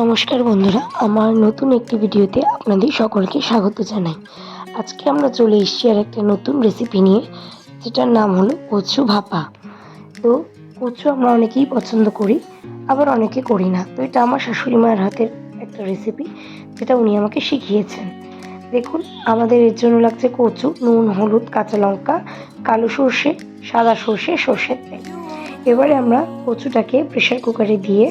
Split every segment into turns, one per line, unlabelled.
নমস্কার বন্ধুরা, আমার নতুন একটি ভিডিওতে আপনাদের সকলকে স্বাগত জানাই। আজকে আমরা চলে এসেছি আর একটা নতুন রেসিপি নিয়ে, যেটার নাম হলো কচু ভাপা। তো কচু আমরা অনেকেই পছন্দ করি, আবার অনেকে করি না। তো এটা আমার শাশুড়ি মায়ের হাতের একটা রেসিপি যেটা উনি আমাকে শিখিয়েছেন। দেখুন, আমাদের এর জন্য লাগছে কচু, নুন, হলুদ, কাঁচা লঙ্কা, কালো সর্ষে, সাদা সর্ষে, সর্ষের তেল। এবারে আমরা কচুটাকে প্রেশার কুকারে দিয়ে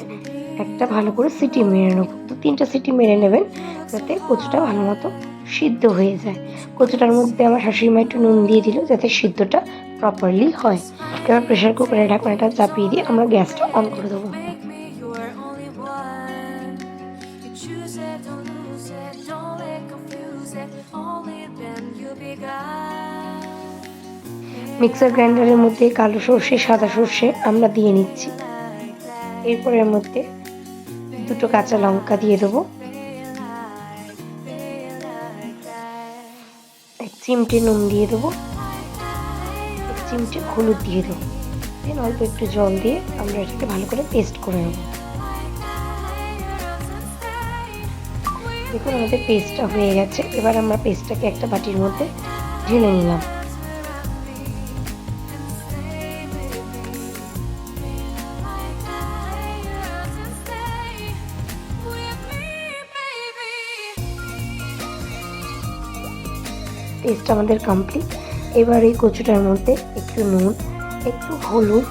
একটা ভালো করে সিটি মেরে নেব। তো তিনটা সিটি মেরে নেবেন যাতে কচুটা ভালো মতো সিদ্ধ হয়ে যায়। কচুটার মধ্যে আমার শাশুড়ি মা একটু নুন দিয়ে দিল যাতে সিদ্ধটা প্রপারলি হয়। এবার প্রেশার কুকারের ঢাকনাটা চাপিয়ে দিয়ে আমরা গ্যাসটা অন করে দেবো. মিক্সার গ্রাইন্ডারের মধ্যে কালো সর্ষে সাদা সর্ষে আমরা দিয়ে নিচ্ছি।
Like that,
এরপর এর মধ্যে দুটো কাঁচা লঙ্কা দিয়ে দেবো. এক চিমটে নুন দিয়ে দেবো। এক চিমটে হলুদ দিয়ে দেবো। দেন অল্প একটু জল দিয়ে আমরা এটাকে ভালো করে পেস্ট করে নেব। দেখুন আমাদের পেস্টটা হয়ে গেছে। এবার আমরা পেস্টটাকে একটা বাটির মধ্যে ঢেলে নিলাম। পেস্ট আমাদের কমপ্লিট এবার এই কচুটার মধ্যে একটু নুন, একটু হলুদ,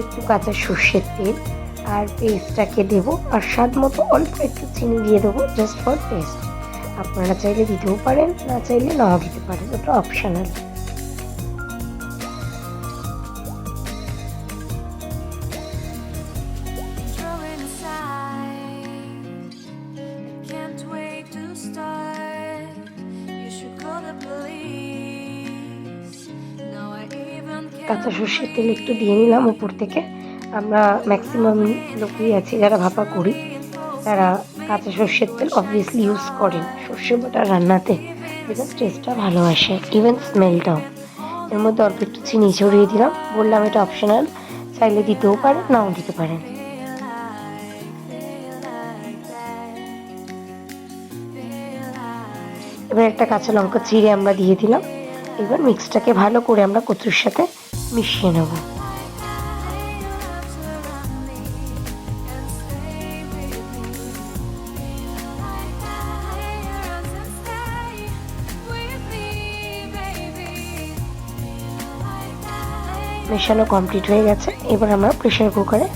একটু কাঁচা সর্ষের তেল আর পেস্টটাকে দেব আর স্বাদ মতো অল্প একটু চিনি দিয়ে দেবো জাস্ট ফর পেস্ট আপনারা চাইলে দিতেও পারেন, না চাইলে নাও দিতে পারেন, ওটা অপশনাল কাঁচা সর্ষের তেল একটু দিয়ে নিলাম উপর থেকে। আমরা ম্যাক্সিমাম লোকই আছি যারা ভাপা করি। তারা কাঁচা সর্ষের তেল অবভিয়াসলি ইউজ করেন। সর্ষে বাটা রান্নাতে বিকজ টেস্টটা ভালো আসে ইভেন স্মেলটাও এর মধ্যে অল্প একটু চিনি ছড়িয়ে দিলাম। বললাম এটা অপশনাল চাইলে দিতেও পারেন, নাও দিতে পারেন। এবার একটা কাঁচা লঙ্কা চিড়ে আমরা দিয়ে দিলাম। এবার মিক্সটাকে ভালো করে আমরা কচুর সাথে মিশিয়ে নেব। মেশানো কমপ্লিট হয়ে গেছে। এবার আমরা প্রেশার কুকারে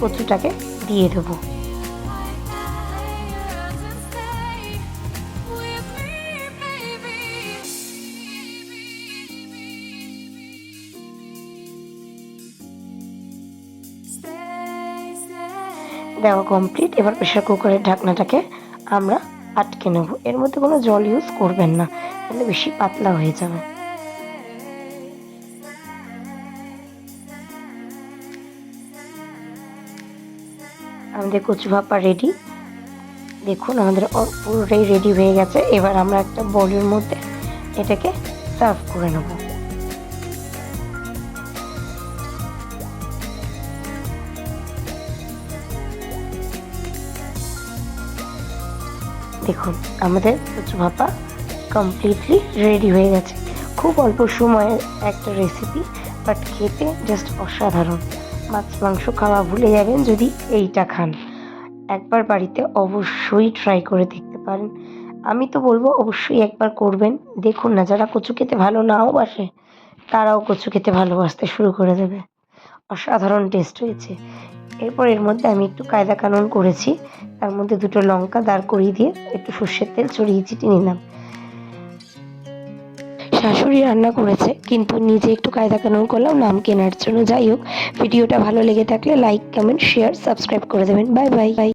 কচুটাকে দিয়ে দেবো। দেওয়া কমপ্লিট এবার প্রেশার কুকারের ঢাকনাটাকে আমরা আটকে নেব। এর মধ্যে কোনো জল ইউজ করবেন না, তাহলে বেশি পাতলা হয়ে যাবে। আমাদের কচু ভাপা রেডি দেখুন, আমাদের পুরোটাই রেডি হয়ে গেছে। এবার আমরা একটা বলের মধ্যে এটাকে সার্ভ করে নেব। দেখুন, আমাদের কচু ভাপা কমপ্লিটলি রেডি হয়ে গেছে। খুব অল্প সময়ের একটা রেসিপি বাট খেতে জাস্ট অসাধারণ। মাছ, মাংস খাওয়া ভুলে যাবেন যদি এইটা খান। একবার বাড়িতে অবশ্যই ট্রাই করে দেখতে পারেন। আমি তো বলব, অবশ্যই একবার করবেন। দেখুন না, যারা কচু খেতে ভালো নাও বাসে, তারাও কচু খেতে ভালোবাসতে শুরু করে দেবে। অসাধারণ টেস্ট হয়েছে। এরপর এর মধ্যে আমি একটু কায়দা কানুন করেছি। তার মধ্যে দুটো লঙ্কা দাঁড় করিয়ে দিয়ে একটু সর্ষের তেল ছড়িয়ে চিটি নিলাম। শাশুড়ি রান্না করেছে, কিন্তু নিজে একটু কায়দা কানুন করলাম, নাম কেনার জন্য যাই হোক। ভিডিওটা ভালো লেগে থাকলে লাইক কমেন্ট শেয়ার সাবস্ক্রাইব করে দেবেন। Bye bye bye